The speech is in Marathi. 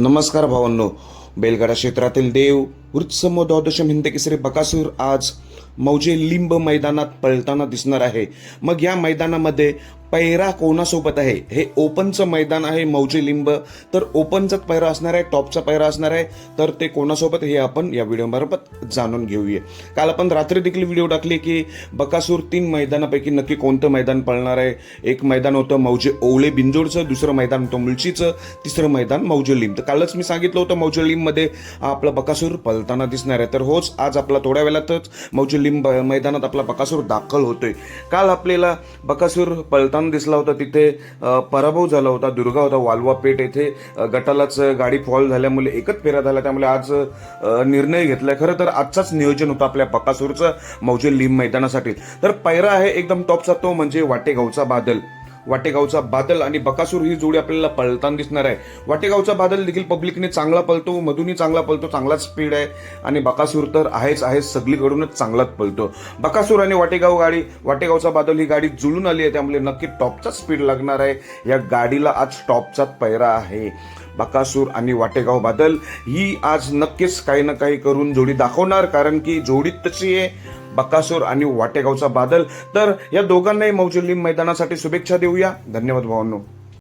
नमस्कार भावांनो. बेलगाडा क्षेत्रातील देव वृत्समो द्वादशम हिंदकेसरी बकासूर आज मौजे लिंब मैदानात पळताना दिसणार आहे. मग या मैदानामध्ये पैरा कोणासोबत आहे? हे ओपनचं मैदान आहे मौजे लिंब. तर ओपनचाच पैरा असणार आहे टॉपचा पैरा असणार आहे. तर ते कोणासोबत हे आपण या व्हिडिओमार्फत जाणून घेऊया. काल आपण रात्री देखील व्हिडिओ टाकले की बकासूर तीन मैदानापैकी नक्की कोणतं मैदान पळणार आहे? एक मैदान होतं मौजे ओवळे बिंजोडचं दुसरं मैदान होतं मुलचीचं तिसरं मैदान मौजे लिंब. तर कालच मी सांगितलं होतं मौजे लिंबमध्ये आपला बकासूर पळताना दिसणार आहे. तर होच आज आपला थोड्या वेळातच मौजे लिंब मैदानात आपला बकासूर दाखल होतोय. काल आपल्याला बकासूर पळताना दिसला होता तिथे पराभव झाला होता दुर्गा होता वालवा पेठ येथे गटालाच गाडी फॉल झाल्यामुळे एकच फेरा झाला त्यामुळे आज निर्णय घेतलाय. खरं तर आजचाच नियोजन होतं आपल्या बकासूरचं मौजे लिम मैदानासाठी. तर पैरा आहे एकदम टॉपचा तो म्हणजे वाटेगावचा बादल. वाटेगावचा बादल आणि बकासूर ही जोडी आपल्याला पळताना दिसणार आहे. वाटेगावचा बादल देखील पब्लिकने चांगला पळतो मधूनही चांगला पळतो चांगलाच स्पीड आहे आणि बकासूर तर आहेच आहेच सगळीकडूनच चांगलाच पळतो. बकासूर आणि वाटेगाव गाडी वाटेगावचा बादल ही गाडी जुळून आली आहे त्यामुळे नक्की टॉपचा स्पीड लागणार आहे. या गाडीला आज टॉपचाच पैरा आहे. बकासूर आणि वाटेगाव बादल ही आज नक्कीच काही ना काही करून जोडी दाखवणार कारण की जोडी तशी आहे. बकासूर आणि वाटेगावचा बादल. तर या दोघांनाही मौजुलीम मैदानासाठी शुभेच्छा देऊया. धन्यवाद भावांनो.